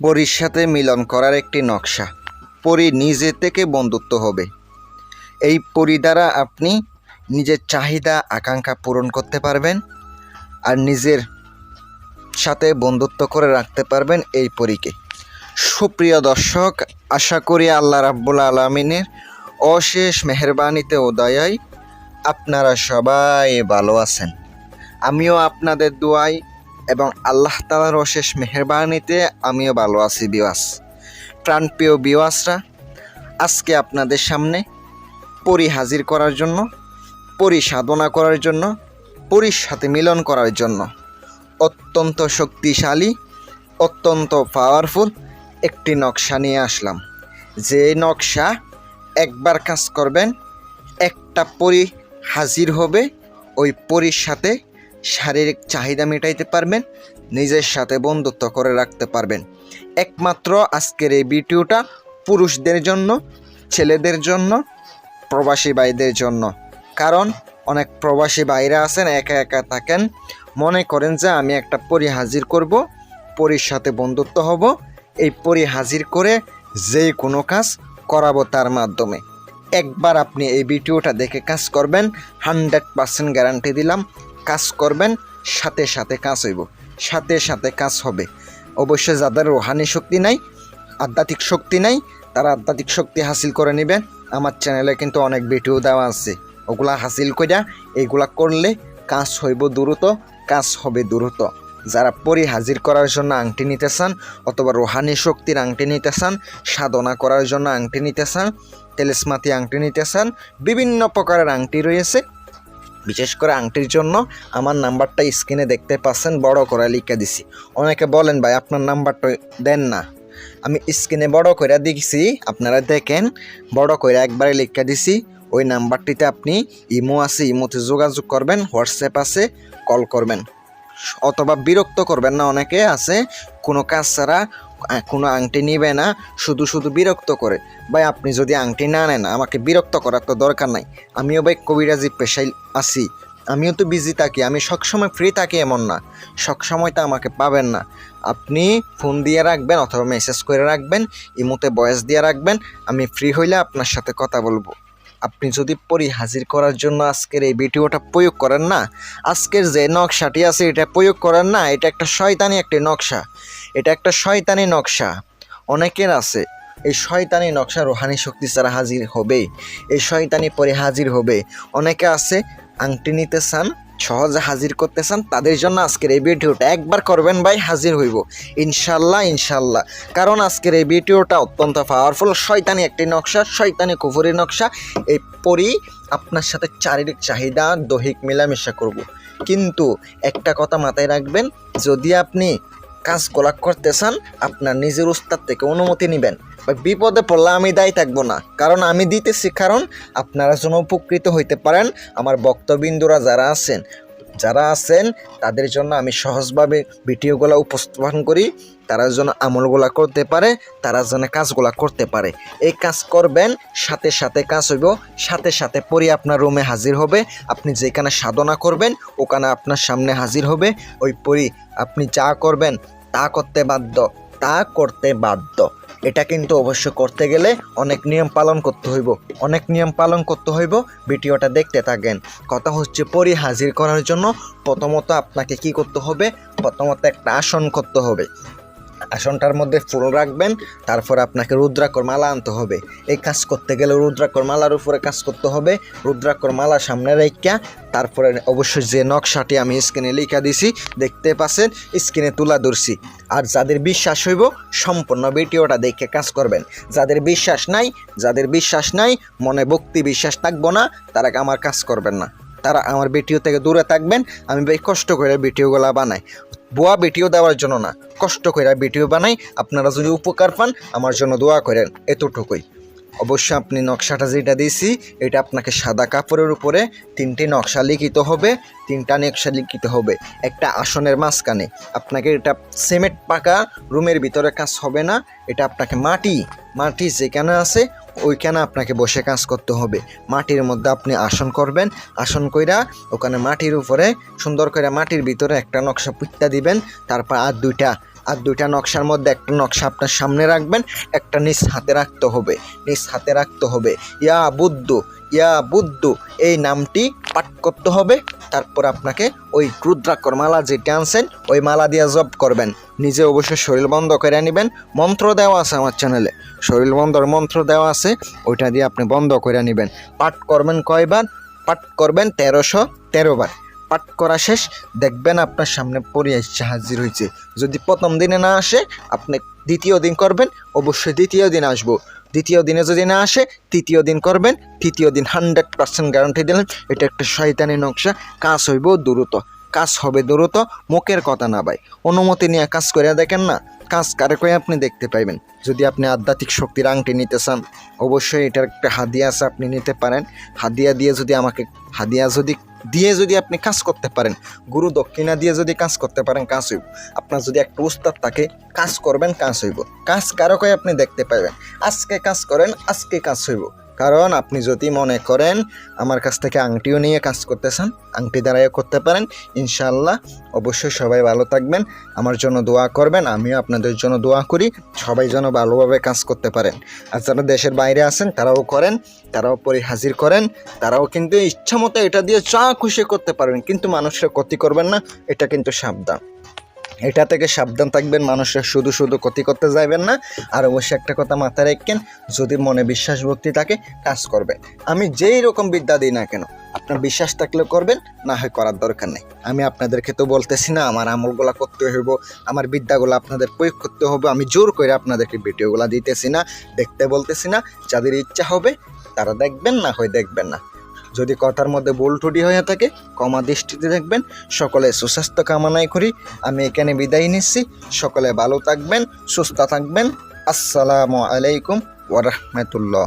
পরীর সাথে মিলন করার একটি নকশা। পরী নিজে থেকে বন্ধুত্ব হবে। এই পরী দ্বারা আপনি নিজের চাহিদা, আকাঙ্ক্ষা পূরণ করতে পারবেন আর নিজের সাথে বন্ধুত্ব করে রাখতে পারবেন এই পরীকে। সুপ্রিয় দর্শক, আশা করি আল্লাহ রাব্বুল আলমিনের অশেষ মেহরবানিতে ও দয়ায় আপনারা সবাই ভালো আছেন। আমিও আপনাদের দোয়াই এবং আল্লাহ তালার অশেষ মেহরবানিতে আমিও ভালো আছি বিওয়াস। প্রাণপ্রিয় বিওয়াসরা, আজকে আপনাদের সামনে পরি হাজির করার জন্য, পরি সাধনা করার জন্য, পরির সাথে মিলন করার জন্য অত্যন্ত শক্তিশালী, অত্যন্ত পাওয়ারফুল একটি নকশা নিয়ে আসলাম। যে নকশা একবার কাজ করবেন, একটা পরি হাজির হবে, ওই পরির সাথে শারীরিক চাহিদা মেটাইতে পারবেন, নিজের সাথে বন্ধুত্ব করে রাখতে পারবেন। একমাত্র আজকের এই ভিডিওটা পুরুষদের জন্য, ছেলেদের জন্য, প্রবাসী ভাইদের জন্য। কারণ অনেক প্রবাসী ভাইরা আছেন, একা একা থাকেন। মনে করেন যে আমি একটা পরি হাজির করব, পরির সাথে বন্ধুত্ব হব। এই পরি হাজির করে যে কোনো কাজ করাবো তার মাধ্যমে। একবার আপনি এই ভিডিওটা দেখে কাজ করবেন, হান্ড্রেড পার্সেন্ট গ্যারান্টি দিলাম। কাজ করবেন, সাথে সাথে কাজ হইব। সাথে সাথে কাজ হবে। অবশ্যই যাদের রোহানি শক্তি নাই, আধ্যাত্মিক শক্তি নাই, তারা আধ্যাত্মিক শক্তি হাসিল করে নেবেন। আমার চ্যানেলে কিন্তু অনেক ভিডিও দেওয়া আছে। ওগুলা হাসিল কইরা এইগুলা করলে কাজ হইব দ্রুত, কাজ হবে দ্রুত। যারা পরি হাজির করার জন্য আংটি নিতে চান, অথবা রোহানি শক্তির আংটি নিতে চান, সাধনা করার জন্য আংটি নিতে চান তেলেসমাতি আংটি নিতে চান, বিভিন্ন প্রকারের আংটি রয়েছে। বিশেষ করে আংটির জন্য আমার নাম্বারটা স্ক্রিনে দেখতে পাচ্ছেন, বড় করে লিখে দিছি। অনেকে বলেন, ভাই, আপনার নাম্বারটা দেন না। আমি স্ক্রিনে বড় করে দিছি, আপনারা দেখেন, বড় করে একবারে লিখে দিছি। ওই নাম্বারটিতে আপনি ইমো আছে, ইমোতে যোগাযোগ করবেন, হোয়াটসঅ্যাপ আছে, কল করবেন। অথবা বিরক্ত করবেন না, অনেকে আছে, কোনো কাজ ছাড়া কোনো আংটি নিবে না, শুধু শুধু বিরক্ত করে। ভাই, আপনি যদি আংটি না নেন, আমাকে বিরক্ত করার তো দরকার নাই। আমিও ভাই কবিরাজি পেশায় আছি। আমিও তো বিজি থাকি, আমি সবসময় ফ্রি থাকি এমন না। সবসময় তো আমাকে পাবেন না। আপনি ফোন দিয়ে রাখবেন অথবা মেসেজ করে রাখবেন, ইমোতে বয়স দিয়ে রাখবেন, আমি ফ্রি হইলে আপনার সাথে কথা বলব। আপনি যদি পরি হাজির করার জন্য আজকের এই ভিডিওটা প্রয়োগ করেন না, আজকের যে নকশাটি আছে এটা প্রয়োগ করেন না, এটা একটা শয়তানি একটি নকশা। এটা একটা শয়তানি নকশা। অনেকের আছে, এই শয়তানি নকশা রোহানি শক্তি ছাড়া হাজির হবে এই শয়তানি পরে হাজির হবে। অনেকে আছে, আংটি নিতে চান সহজে হাজির করতে চান তাদের জন্য আজকের এই ভিডিওটা একবার করবেন ভাই, হাজির হইব। ইনশাল্লাহ ইনশাল্লাহ। কারণ আজকের এই ভিডিওটা অত্যন্ত পাওয়ারফুল শয়তানি একটি নকশা, শয়তানি কুফুরি নকশা। এই পরি আপনার সাথে চারিদিক চাহিদা, দৈহিক মেলামেশা করব। কিন্তু একটা কথা মাথায় রাখবেন, যদি আপনি কাজ গোলা করতে চান আপনার নিজের উস্তাদ থেকে অনুমতি নেবেন। বিপদে পড়লে আমি দায়ী থাকব না, কারণ আমি দিতেছি কারণ আপনারা যেন উপকৃত হইতে পারেন, আমার বক্তবিন্দুরা যারা আছেন। যারা আছেন, তাদের জন্য আমি সহজভাবে ভিডিওগুলো উপস্থাপন করি, তারা যেন আমলগুলা করতে পারে, তারা যেন কাজগুলা করতে পারে। এই কাজ করবেন, সাথে সাথে কাজ হইব, সাথে সাথে পরে আপনার রুমে হাজির হবে, আপনি যেখানে সাধনা করবেন, ওখানে আপনার সামনে হাজির হবে, ওই পরি আপনি যা করবেন তা করতে বাধ্য, তা করতে বাধ্য। এটা কিন্তু অবশ্য করতে গেলে অনেক নিয়ম পালন করতে হইব। অনেক নিয়ম পালন করতে হইব, ভিডিওটা দেখতে থাকেন। কথা হচ্ছে পরি হাজির করার জন্য প্রথমত আপনাকে কি করতে হবে? প্রথমত একটা আসন করতে হবে। আসনটার মধ্যে ফুল রাখবেন, তারপর আপনাকে রুদ্রাকর মালা আনতে হবে। এই কাজ করতে গেলে রুদ্রাকর মালার উপরে কাজ করতে হবে। রুদ্রাকর মালা সামনে রেখা, তারপরে অবশ্যই যে নকশাটি আমি স্ক্রিনে লিখা দিছি, দেখতে পাচ্ছেন স্ক্রিনে তুলা ধরছি। আর যাদের বিশ্বাস হইব, সম্পূর্ণ ভিডিওটা দেখে কাজ করবেন। যাদের বিশ্বাস নাই, যাদের বিশ্বাস নাই, মনে ভক্তি বিশ্বাস থাকব না, তারা আমার কাজ করবেন না। তারা আমার ভিডিও থেকে দূরে থাকবেন, আমি ভাই কষ্ট করে ভিডিওগুলো বানাই। বুয়া ভিডিও দেওয়ার জন্য না। কষ্ট করে ভিডিও বানাই, আপনারা যদি উপকার পান, আমার জন্য দোয়া করেন, এতটুকুই। অবশ্যই আপনি নকশাটা যেটা দিয়েছি, এটা আপনাকে সাদা কাপড়ের উপরে তিনটি নকশা লিখিত হবে, তিনটা নকশা লিখিত হবে। একটা আসনের মাঝখানে। আপনাকে এটা সিমেন্ট পাকা রুমের ভিতরে কাজ হবে না, এটা আপনাকে মাটি মাটি যেখানে আছে ওইখানে আপনাকে বসে কাজ করতে হবে। মাটির মধ্যে আপনি আসন করবেন, আসন কইরা ওখানে মাটির উপরে সুন্দর করে মাটির ভিতরে একটা নকশা পুত্তা দিবেন, তারপর আর দুইটা আর দুইটা নকশার মধ্যে একটা নকশা আপনার সামনে রাখবেন, একটা নিজ হাতে রাখতে হবে নিজ হাতে রাখতে হবে। ইয়া বুদ্ধ ইয়া বুদ্ধ, এই নামটি পাঠ করতে হবে। তারপর আপনাকে ওই রুদ্রাক্ষর মালা যেটা আনছেন, ওই মালা দিয়ে জব করবেন। নিজে অবশ্যই শরীর বন্ধ করে নেবেন। মন্ত্র দেওয়া আছে আমার চ্যানেলে। শরীর বন্ধর মন্ত্র দেওয়া আছে, ওইটা দিয়ে আপনি বন্ধ করে নেবেন। পাঠ করবেন কয়বার? পাঠ করবেন তেরোশো তেরো বার। পাঠ করা শেষ, দেখবেন আপনার সামনে পড়ে হাজির হয়েছে যদি প্রথম দিনে না আসে, আপনি দ্বিতীয় দিন করবেন, অবশ্যই দ্বিতীয় দিন আসব। দ্বিতীয় দিনে যদি না আসে, তৃতীয় দিন করবেন, তৃতীয় দিন হান্ড্রেড পার্সেন্ট গ্যারান্টি দিলেন, এটা একটা শয়তানি নকশা, কাজ হইব দ্রুত। কাজ হবে দ্রুত, মুখের কথা না ভাই। অনুমতি নিয়ে কাজ করে দেখেন না, কাজ কারে করে আপনি দেখতে পাইবেন। যদি আপনি আধ্যাত্মিক শক্তির আংটি নিতে চান, অবশ্যই এটার একটা হাদিয়া আছে, আপনি নিতে পারেন। হাদিয়া দিয়ে যদি আমাকে, হাদিয়া যদি দিয়ে যদি আপনি কাজ করতে পারেন, গুরু দক্ষিণা দিয়ে যদি কাজ করতে পারেন, কাজ হইব। আপনার যদি একটা উস্তাদ থাকে, কাজ করবেন, কাজ হইব। কাজ কারকই আপনি দেখতে পাবেন। আজকে কাজ করেন, আজকে কাজ হইব। কারণ আপনি যদি মনে করেন আমার কাছ থেকে আংটিও নিয়ে কাজ করতে চান আংটি দ্বারাইও করতে পারেন ইনশাল্লাহ অবশ্যই সবাই ভালো থাকবেন, আমার জন্য দোয়া করবেন, আমিও আপনাদের জন্য দোয়া করি, সবাই যেন ভালোভাবে কাজ করতে পারেন। আর যারা দেশের বাইরে আছেন, তারাও করেন, তারাও পরে হাজির করেন, তারাও কিন্তু ইচ্ছা মতো এটা দিয়ে চা খুশি করতে পারবেন, কিন্তু মানুষের ক্ষতি করবেন না, এটা কিন্তু সাবধান। এটা থেকে সাবধান থাকবেন, মানুষের শুধু শুধু ক্ষতি করতে যাইবেন না। আর অবশ্যই একটা কথা মাথায় রাখবেন, যদি মনে বিশ্বাস ভক্তি থাকে, কাজ করবেন। আমি যেই রকম বিদ্যা দিই না কেন, আপনার বিশ্বাস থাকলে করবেন, না হয় করার দরকার নেই। আমি আপনাদেরকে তো বলতেছি না, আমার আমলগুলা করতে হইব, আমার বিদ্যাগুলো আপনাদের প্রয়োগ করতে হবে আমি জোর করে আপনাদেরকে ভিডিওগুলো দিতেছি না, দেখতে বলতেছি না, যাদের ইচ্ছা হবে, তারা দেখবেন, না হয় দেখবেন না। যদি কথার মধ্যে ভুল ত্রুটি হয়ে থাকে কমা দৃষ্টিতে দেখবেন। সকলে সুস্বাস্থ্য কামনায় করি। আমি এখানে বিদায় নিচ্ছি। সকলে ভালো থাকবেন, সুস্থ থাকবেন। আসসালামু আলাইকুম ওরহমতুল্লাহ